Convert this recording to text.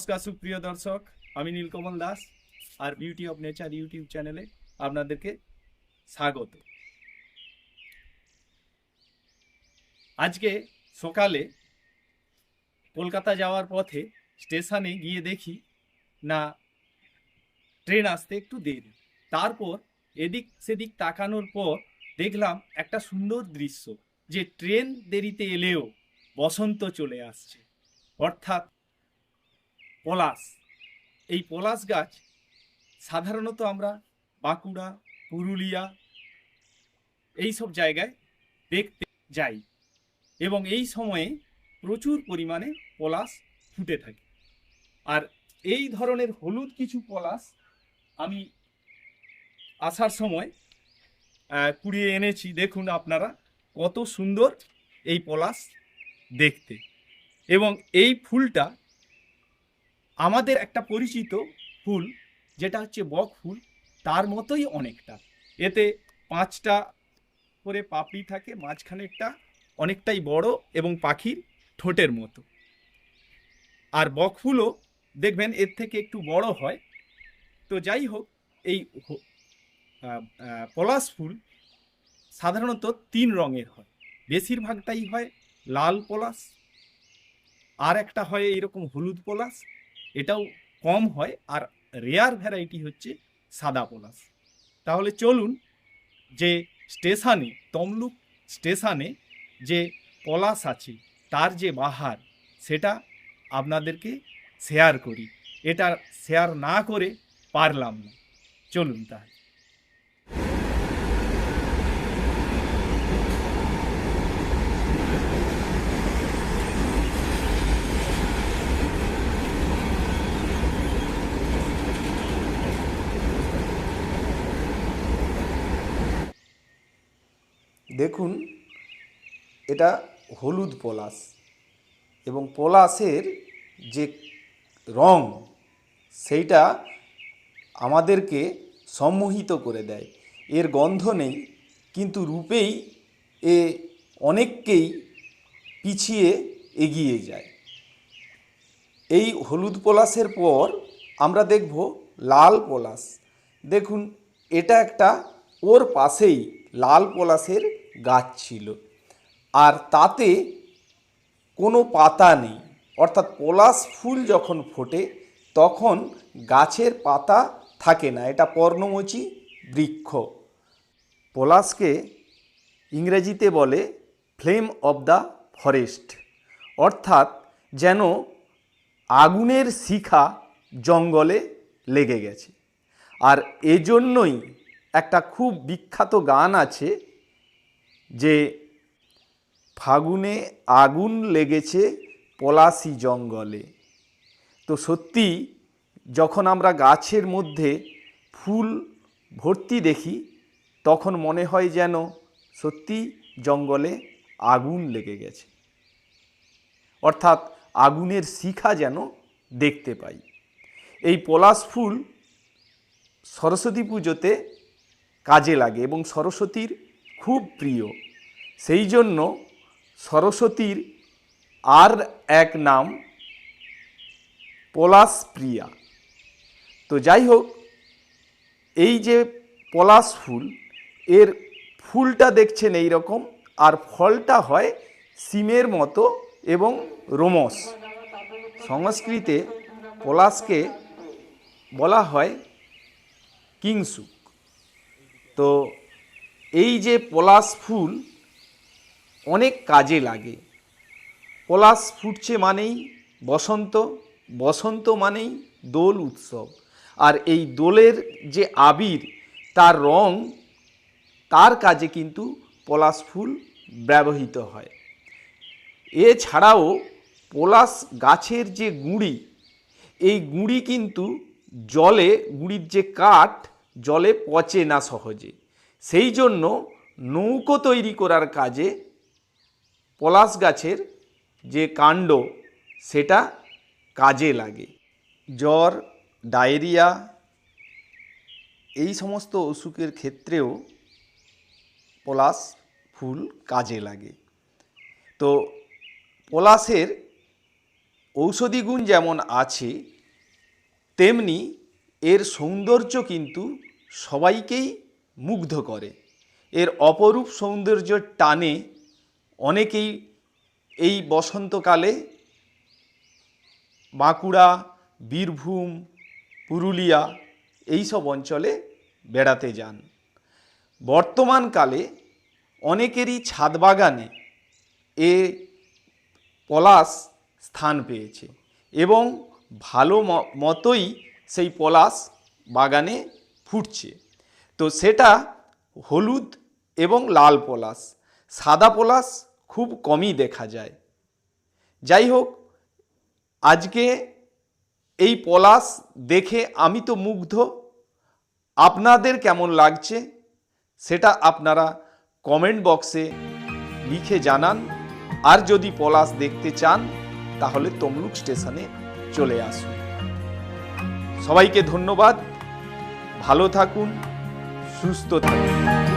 নমস্কার, সুপ্রিয় দর্শক। আমি নীলকমল দাস আর বিউটি অফ নেচার ইউটিউব চ্যানেলে আপনাদেরকে স্বাগত। আজকে সকালে কলকাতা যাওয়ার পথে স্টেশনে গিয়ে দেখি, না, ট্রেন আসতে একটু দেরি। তারপর এদিক সেদিক তাকানোর পর দেখলাম একটা সুন্দর দৃশ্য, যে ট্রেন দেরিতে এলেও বসন্ত চলে আসছে। অর্থাৎ পলাশ। এই পলাশ গাছ সাধারণত আমরা বাঁকুড়া, পুরুলিয়া এই সব জায়গায় দেখতে যাই এবং এই সময়ে প্রচুর পরিমাণে পলাশ ফুটে থাকে। আর এই ধরনের হলুদ কিছু পলাশ আমি আসার সময় কুড়িয়ে এনেছি। দেখুন আপনারা কত সুন্দর এই পলাশ দেখতে। এবং এই ফুলটা আমাদের একটা পরিচিত ফুল, যেটা হচ্ছে বক ফুল, তার মতোই অনেকটা। এতে পাঁচটা করে পাপড়ি থাকে, মাঝখানেরটা অনেকটাই বড় এবং পাখির ঠোঁটের মতো। আর বক ফুলও দেখবেন এর থেকে একটু বড় হয়। তো যাই হোক, এই পলাশ ফুল সাধারণত তিন রঙের হয়। বেশিরভাগটাই হয় লাল পলাশ, আর একটা হয় এইরকম হলুদ পলাশ এটাও কম হয় আর রেয়ার ভ্যারাইটি হচ্ছে সাদা পলাশ। তাহলে চলুন যে স্টেশনে, তমলুক স্টেশনে যে পলাশ আছে, তার যে বাহার, সেটা আপনাদেরকে শেয়ার করি। এটা শেয়ার না করে পারলাম না। চলুন তাহলে। দেখুন, এটা হলুদ পলাশ এবং পলাশের যে রং, সেইটা আমাদেরকে সম্মোহিত করে দেয়। এর গন্ধ নেই, কিন্তু রূপেই এ অনেককেই পিছিয়ে এগিয়ে যায়। এই হলুদ পলাশের পর আমরা দেখব লাল পলাশ। দেখুন, এটা একটা ওর পাশেই লাল পলাশের গাছ ছিল। আর তাতে কোনো পাতা নেই। অর্থাৎ পলাশ ফুল যখন ফোটে, তখন গাছের পাতা থাকে না। এটা পর্ণমোচী বৃক্ষ। পলাশকে ইংরেজিতে বলে ফ্লেম অব দ্য ফরেস্ট। অর্থাৎ যেন আগুনের শিখা জঙ্গলে লেগে গেছে। আর এজন্যই একটা খুব বিখ্যাত গান আছে যে ফাগুনে আগুন লেগেছে পলাশি জঙ্গলে। তো সত্যি যখন আমরা গাছের মধ্যে ফুল ভর্তি দেখি, তখন মনে হয় যেন সত্যি জঙ্গলে আগুন লেগে গেছে। অর্থাৎ আগুনের শিখা যেন দেখতে পাই। এই পলাশ ফুল সরস্বতী পুজোতে কাজে লাগে এবং সরস্বতীর খুব প্রিয়। সেই জন্য সরস্বতীর আর এক নাম পলাশ প্রিয়া তো যাই হোক, এই যে পলাশ ফুল, এর ফুলটা দেখছেন এই রকম, আর ফলটা হয় সিমের মতো এবং রোমস। সংস্কৃতে পলাশকে বলা হয় কিংসুক। তো এই যে পলাশ ফুল অনেক কাজে লাগে। পলাশ ফুটছে মানেই বসন্ত বসন্ত মানেই দোল উৎসব। আর এই দোলের যে আবির, তার রং, তার কাজে কিন্তু পলাশ ফুল ব্যবহৃত হয়। এছাড়াও পলাশ গাছের যে গুঁড়ি, এই গুঁড়ি কিন্তু জলে, গুঁড়ির যে কাঠ, জলে পচে না সহজে। সেই জন্য নৌকো তৈরি করার কাজে পলাশ গাছের যে কাণ্ড, সেটা কাজে লাগে। জ্বর, ডায়রিয়া, এই সমস্ত অসুখের ক্ষেত্রেও পলাশ ফুল কাজে লাগে। তো পলাশের ঔষধি গুণ যেমন আছে, তেমনি এর সৌন্দর্য কিন্তু সবাইকেই মুগ্ধ করে। এর অপরূপ সৌন্দর্যের টানে অনেকেই এই বসন্তকালে বাঁকুড়া, বীরভূম, পুরুলিয়া এইসব অঞ্চলে বেড়াতে যান। বর্তমানকালে অনেকেরই ছাদ বাগানে এ পলাশ স্থান পেয়েছে এবং ভালো মতোই সেই পলাশ বাগানে ফুটছে। তো সেটা হলুদ এবং লাল পলাশ। সাদা পলাশ খুব কমই দেখা যায়। যাই হোক, আজকে এই পলাশ দেখে আমি তো মুগ্ধ। আপনাদের কেমন লাগছে সেটা আপনারা কমেন্ট বক্সে লিখে জানান। আর যদি পলাশ দেখতে চান, তাহলে তমলুক স্টেশনে চলে আসুন। সবাইকে ধন্যবাদ। ভালো থাকুন। সুস্থ থাকুন।